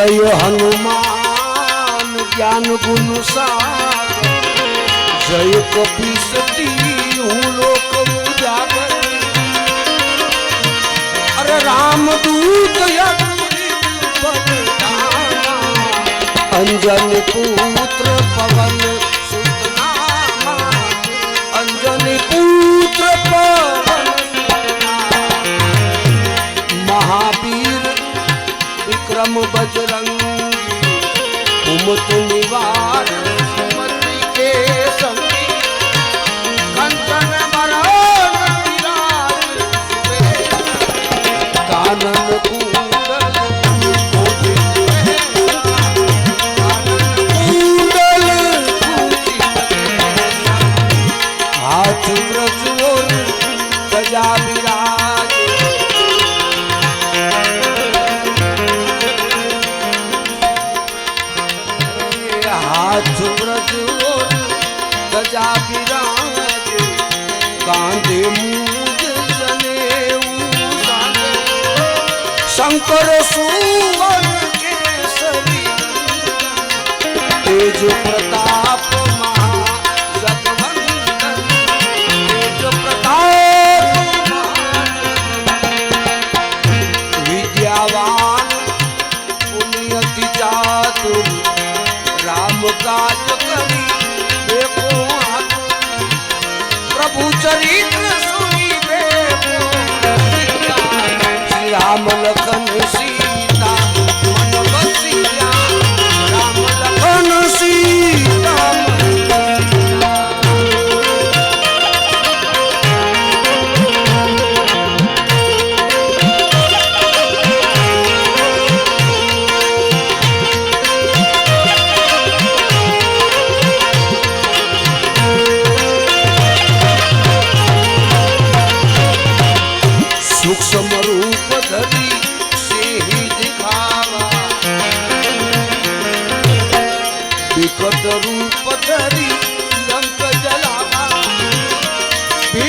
જય હનુમાન જ્ઞાન ગુણ સાર. જય કપી સતી, હું લોક ઉજાગર. અરે રામ દૂત અંજન પુત્ર પવન બ્રહ્મ બજરંગ. ઉમત નિવાર सजा विराज कांधे मूज साजे शंकर सुवन केसरी तेज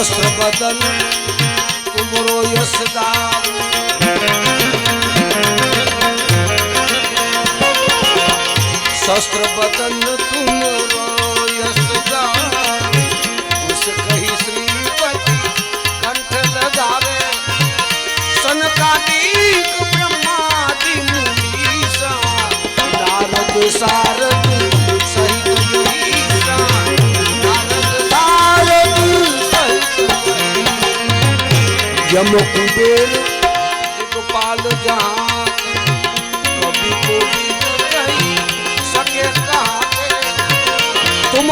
शस्त्र बदन, तुमरो दाऊ शस्त्र बदन तुम यश गावे उस कही श्रीपति कंठ नारद सारद यम कुबेर दिगपाल जहाँ कभी को भी कही सके कहाते तुम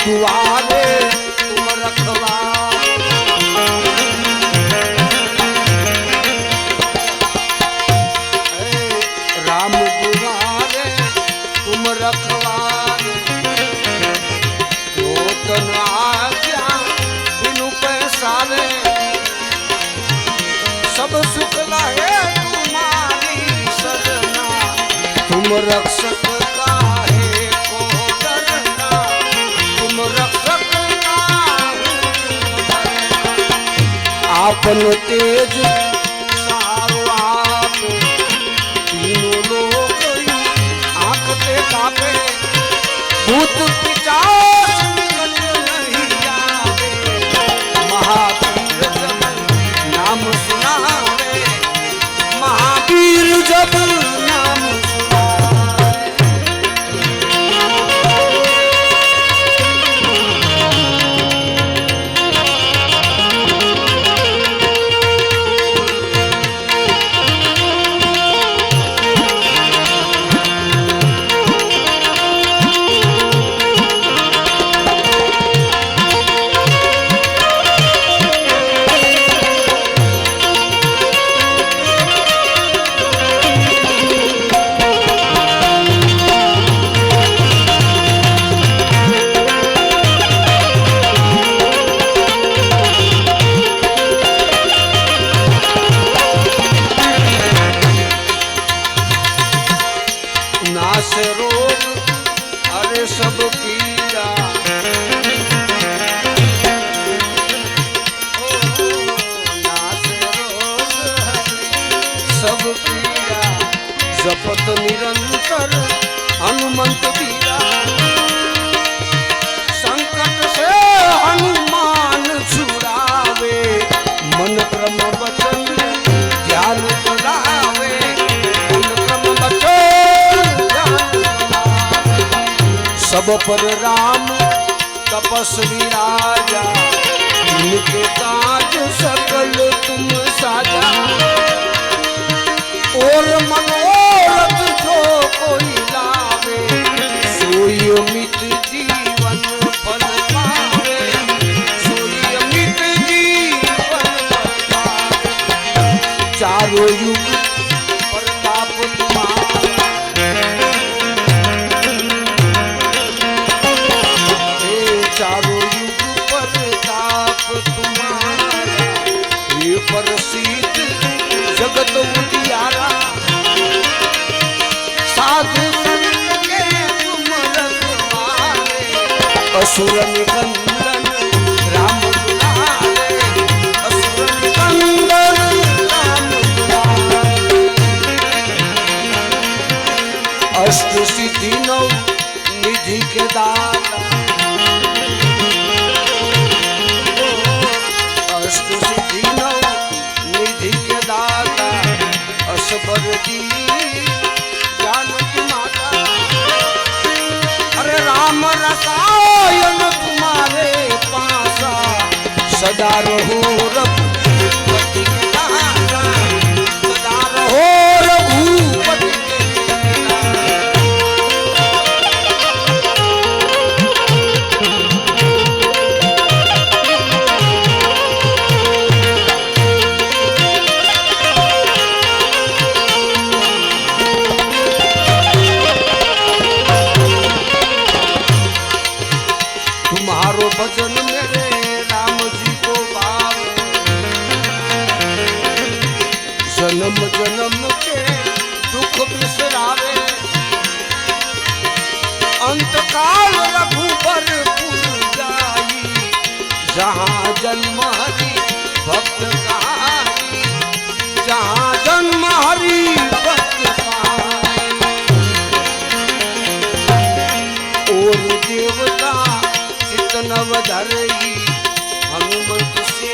ભગવાને રખવા રામ ગુવાને તુમ રખવા બિનુ પૈસા રે સબ સુખ લહે તુમારી સજના રક્ષક आपन तेज सारो आप। भूत सब पीड़ा, जपत निरंतर हनुमंत पीड़ा। संकट से हनुमान छुड़ावे, मन क्रम वचन ध्यान बनावे मन क्रम सब पर राम तपस्वी राजा, इनके काज सकल तुम साजा। ওর মনোরথ তো কইলাবে সুয়মিত জীবন ফল পাবে সুয়মিত জীবন ফল পাবে। চারু असुर निकंदन राम असुर निकंदन राम अष्ट सिद्धि नौ निधि के दाता अष्ट सिद्धि राम रसायन સદા રહો રબ जन्म जन्म के दुख बिसरावे। अंत काल रघुबर पुर जाई, जहाँ जन्म हरि, भक्त जहाँ जन्म हरि, भक्त और देवता चितनव धरई, हनुमत से